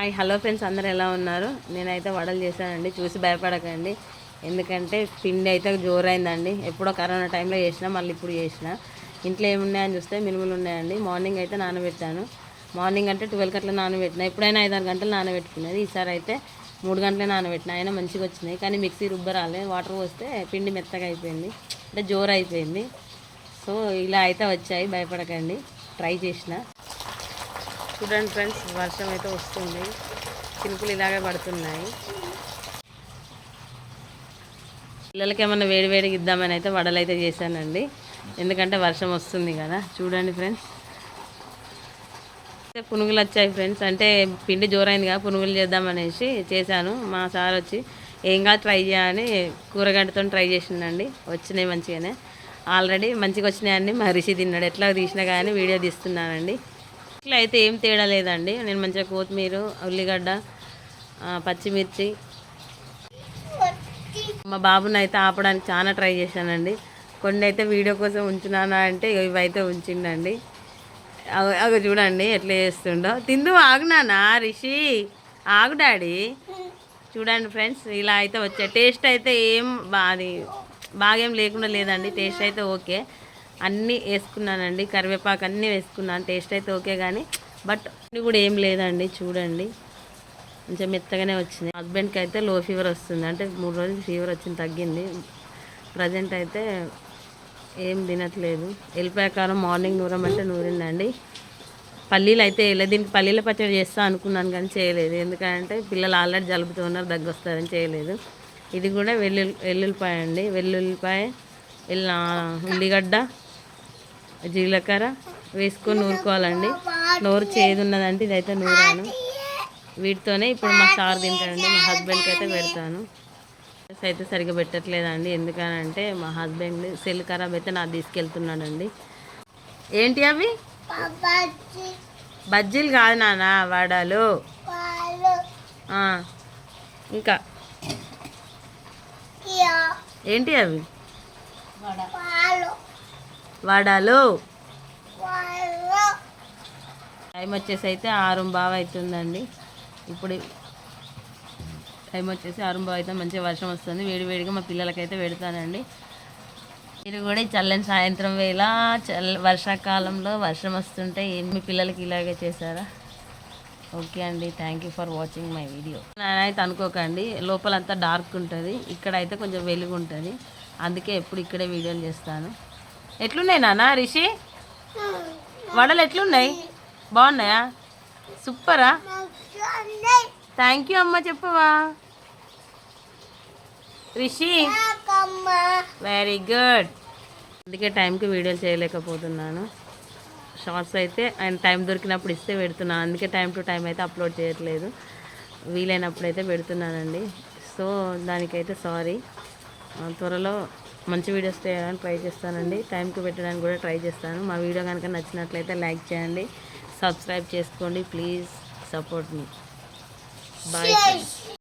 Hi hello friends అందరు ఎలా ఉన్నారు? నేనైతే వడలు చేశానండి చూసి భయపడకండి. ఎందుకంటే పిండి అయితే జోరైందండి. ఎప్పుడో కరోనా టైంలో చేసిన మళ్ళీ ఇప్పుడు చేసిన. ఇంట్లో ఏమున్నాయని చూస్తే మినుములు ఉన్నాయండి. మార్నింగ్ అయితే నానబెట్టాను. మార్నింగ్ అంటే ట్వెల్వ్ అట్లా నానబెట్టిన. ఎప్పుడైనా ఐదారు గంటలు నానబెట్టుకునేది. ఈసారి అయితే మూడు గంటలే నానబెట్టిన. అయినా మంచిగా వచ్చినాయి. కానీ మిక్సీ రుబ్బరాలే వాటర్ పోస్తే పిండి మెత్తగా అయిపోయింది. అంటే జోరు అయిపోయింది సో ఇలా అయితే వచ్చాయి. భయపడకండి. ట్రై చేసిన. చూడండి ఫ్రెండ్స్ వర్షం అయితే వస్తుంది. చినుకులు ఇలాగే పడుతున్నాయి. పిల్లలకి ఏమన్నా వేడి వేడిగా ఇద్దామని అయితే వడలు అయితే చేశానండి. ఎందుకంటే వర్షం వస్తుంది కదా. చూడండి ఫ్రెండ్స్. అయితే పునుగులు వచ్చాయి ఫ్రెండ్స్. అంటే పిండి జోరైంది కదా పునుగులు చేద్దామనేసి చేశాను. మా సార్ వచ్చి ఏం కాదు ట్రై చేయని కూరగడ్డతో ట్రై చేసిండండి. వచ్చినాయి మంచిగానే. ఆల్రెడీ మంచిగా వచ్చినాయండి. మా రిషి తిన్నాడు. ఎట్లా తీసినా కానీ వీడియో తీస్తున్నానండి. ఇట్లా అయితే ఏం తేడా లేదండి. నేను మంచిగా కొత్తిమీర ఉల్లిగడ్డ పచ్చిమిర్చి. మా బాబుని అయితే ఆపడానికి చాలా ట్రై చేశానండి. కొన్ని అయితే వీడియో కోసం ఉంచున్నానా అంటే ఇవైతే ఉంచిండండి. అగో చూడండి ఎట్లా చేస్తుండో. తిందు ఆగునానా రిషి. ఆగు డాడీ. చూడండి ఫ్రెండ్స్ ఇలా అయితే వచ్చాయి. టేస్ట్ అయితే ఏం బా అది ఏం లేకుండా లేదండి. టేస్ట్ అయితే ఓకే. అన్నీ వేసుకున్నానండి కరివేపాకు అన్నీ వేసుకున్నాను. టేస్ట్ అయితే ఓకే కానీ బట్ ఇది కూడా ఏం లేదండి చూడండి. కొంచెం మెత్తగానే వచ్చింది హస్బెండ్కి అయితే లో ఫీవర్ వస్తుంది. అంటే మూడు రోజులు ఫీవర్ వచ్చింది తగ్గింది. ప్రజెంట్ అయితే ఏం తినట్లేదు. వెళ్ళిపోయే కాలం మార్నింగ్ నూరమంటే నూరిందండి. పల్లీలు అయితే వేయలేదు. దీనికి పల్లీల పచ్చడి చేస్తా అనుకున్నాను కానీ చేయలేదు. ఎందుకంటే పిల్లలు ఆల్రెడీ జలుపుతూ ఉన్నారు దగ్గు వస్తారని చేయలేదు. ఇది కూడా వెల్లుల్లి వెల్లుల్లిపాయ అండి. వెల్లుల్లిపాయ ఉల్లిగడ్డ జీలకర్ర వేసుకొని నూరుకోవాలండి. నోరు చేదు ఉన్నదంటే ఇదైతే నూరాను. వీటితోనే ఇప్పుడు మా సార్ తింటాడండి మా హస్బెండ్కి అయితే పెడతాను. అయితే సరిగ్గా పెట్టట్లేదండి ఎందుకనంటే మా హస్బెండ్ సెల్ ఖరాబ్ అయితే నాకు తీసుకెళ్తున్నాడండి. ఏంటి అవి? బజ్జీలు కాదు నాన్న వడలు. ఇంకా? ఏంటి అవి? వడలు. టైం వచ్చేసి అయితే ఆరు బావ అవుతుందండి. ఇప్పుడు టైం వచ్చేసి ఆరు బావ అయితే మంచిగా వర్షం వస్తుంది. వేడి వేడిగా మా పిల్లలకైతే పెడతానండి. మీరు కూడా ఈ చల్లని సాయంత్రం వేళ చల్ వర్షాకాలంలో వర్షం వస్తుంటే ఏం మీ పిల్లలకి ఇలాగే చేశారా? ఓకే అండి. Thank you for watching my video. అయితే అనుకోకండి. లోపలంతా డార్క్ ఉంటుంది. ఇక్కడ అయితే కొంచెం వెలుగు ఉంటుంది అందుకే ఎప్పుడు ఇక్కడే వీడియోలు చేస్తాను. ఎట్లున్నాయి నాన్న రిషి? వడలు ఎట్లున్నాయి? బాగున్నాయా? సూపరా? థ్యాంక్ యూ అమ్మ చెప్పవా? రిషి? Very good. అందుకే టైంకి వీడియోలు చేయలేకపోతున్నాను. షార్ట్స్ అయితే ఆయన టైం దొరికినప్పుడు ఇస్తే పెడుతున్నాను అందుకే టైం టు టైం అయితే అప్లోడ్ చేయట్లేదు. వీలైనప్పుడు అయితే పెడుతున్నానండి. సో దానికైతే సారీ. త్వరలో మంచి వీడియోస్ చేయడానికి ట్రై చేస్తానండి. టైంకి పెట్టడానికి కూడా ట్రై చేస్తాను. మా వీడియో కనుక నచ్చినట్లయితే లైక్ చేయండి. సబ్స్క్రైబ్ చేసుకోండి. Please support me bye